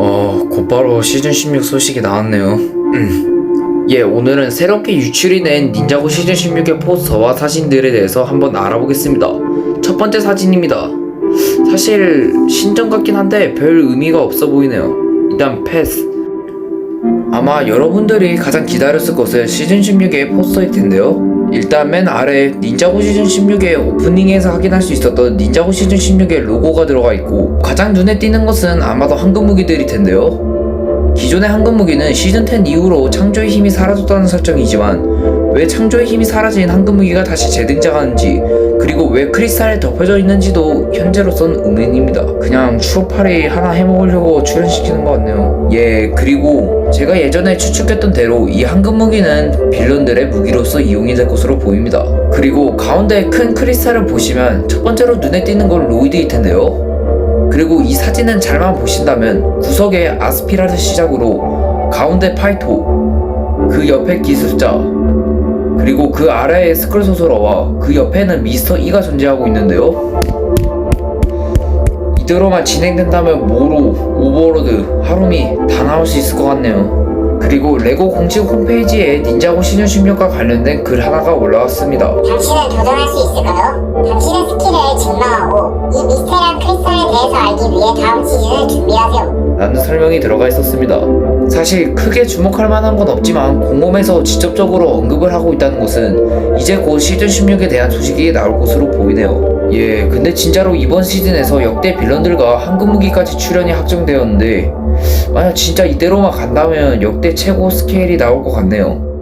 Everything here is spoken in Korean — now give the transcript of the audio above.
어, 곧바로 시즌 16 소식이 나왔네요. 음. 예, 오늘은 새롭게 유출이 된 닌자고 시즌 16의 포스터와 사진들에 대해서 한번 알아보겠습니다. 첫 번째 사진입니다. 사실 신전 같긴 한데 별 의미가 없어 보이네요. 일단 패스. 아마 여러분들이 가장 기다렸을 것은 시즌 16의 포스터일 텐데요. 일단 맨 아래 닌자고 시즌 16의 오프닝에서 확인할 수 있었던 닌자고 시즌 16의 로고가 들어가 있고 가장 눈에 띄는 것은 아마도 황금 무기들일 텐데요. 기존의 황금 무기는 시즌 10 이후로 창조의 힘이 사라졌다는 설정이지만 왜 창조의 힘이 사라진 황금 무기가 다시 재등장하는지 그리고 왜 크리스탈에 덮여져 있는지도 현재로선 의문입니다. 그냥 추억팔이 하나 해먹으려고 출연시키는 것 같네요. 예, 그리고 제가 예전에 추측했던 대로 이 황금 무기는 빌런들의 무기로서 이용이 될 것으로 보입니다. 그리고 가운데 큰 크리스탈을 보시면 첫 번째로 눈에 띄는 건 로이드일 텐데요. 그리고 이 사진은 잘만 보신다면 구석에 아스피라를 시작으로 가운데 파이토 그 옆에 기술자 그리고 그 아래에 스컬 소설어와. 그 옆에는 미스터 E가 존재하고 있는데요. 이대로만 진행된다면 모로, 오버로드, 하루미 다 나올 수 있을 것 같네요. 그리고 레고 공식 홈페이지에 닌자고 시즌 16과 관련된 글 하나가 올라왔습니다. 당신은 도전할 수 있을까요? 당신의 스킬을 증명 알기 위해 다음 시즌을 준비하세요. 라는 설명이 들어가 있었습니다. 사실 크게 주목할 만한 건 없지만 공홈에서 직접적으로 언급을 하고 있다는 것은 이제 곧 시즌 16에 대한 소식이 나올 것으로 보이네요. 예, 근데 진짜로 이번 시즌에서 역대 빌런들과 황금무기까지 출연이 확정되었는데 만약 진짜 이대로만 간다면 역대 최고 스케일이 나올 것 같네요.